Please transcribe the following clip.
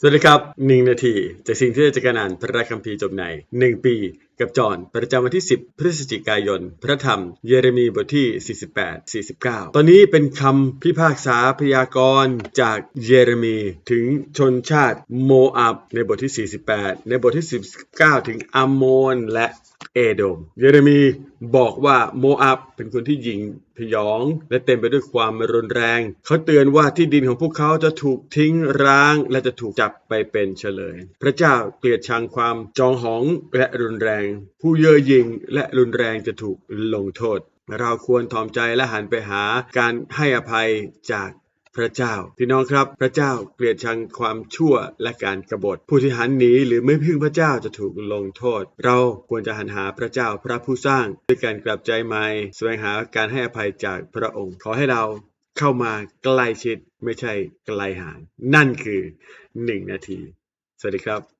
สวัสดีครับหนึ่งนาที จากสิ่งที่เราจะการอ่านพระคัมภีร์จบในหนึ่งปี กับจอห์นประจำวันที่ 10 พฤศจิกายน พระธรรม เยเรมีบทที่ 48 49 ตอนนี้เป็นคำพิพากษาพยากรณ์จากเยเรมีถึงชนชาติโมอับในบทที่ 48 ในบทที่ 19 ถึงอัมโมนและเอโดม เยเรมีบอกว่าโมอับเป็นคนที่หยิงพยองและเต็มไปด้วยความรุนแรง เขาเตือนว่าที่ดินของพวกเขาจะถูกทิ้งร้าง และจะถูกจับไปเป็นเฉลย พระเจ้าเกลียดชังความจองหองและรุนแรงผู้เย่อหยิ่งและรุนแรงจะถูกลงโทษ เราควรถ่อมใจและหันไปหาการให้อภัยจากพระเจ้าพี่น้องครับ พระเจ้าเกลียดชังความชั่วและการกบฏ ผู้ที่หันหนีหรือไม่พึ่งพระเจ้าจะถูกลงโทษ เราควรจะหันหาพระเจ้าพระผู้สร้างด้วยการกลับใจใหม่แสวงหาการให้อภัยจากพระองค์ ขอให้เราเข้ามาใกล้ชิดไม่ใช่ไกลห่าง นั่นคือหนึ่งนาที สวัสดีครับ